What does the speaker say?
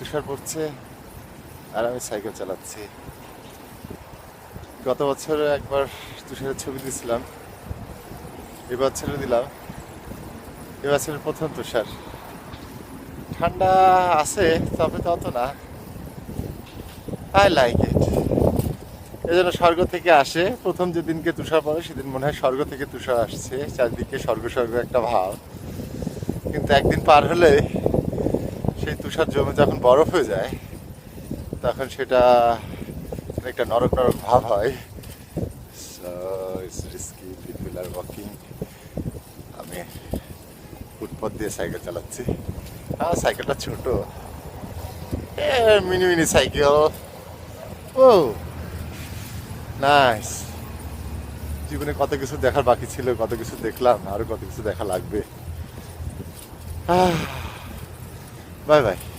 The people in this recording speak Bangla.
তুষার পড়ছে আর আমি সাইকেল চালাচ্ছি। গত বছর একবার তুষারের ছবি দিয়েছিলাম। এবছরও দিলাম। এবছরের প্রথম তুষার। ঠান্ডা আছে, তবে তত না। আই লাইক ইট এই জন্য স্বর্গ থেকে আসে। প্রথম যেদিনকে তুষার পড়ে, সেদিন মনে হয় স্বর্গ থেকে তুষার আসছে। চারদিকে স্বর্গ স্বর্গ একটা ভাব। কিন্তু একদিন পার হলে সেই তুষার জমে যখন বরফ হয়ে যায়, তখন সেটা একটা নরক নরক ভাব হয়। সো রিস্কি ওয়াকিং আমি ফুটপথ দিয়ে সাইকেল চালাচ্ছি। হ্যাঁ সাইকেলটা ছোট। Mini mini cycle. ও নাইস জীবনে কত কিছু দেখার বাকি ছিল, কত কিছু দেখলাম, আরও কত কিছু দেখা লাগবে। Bye bye.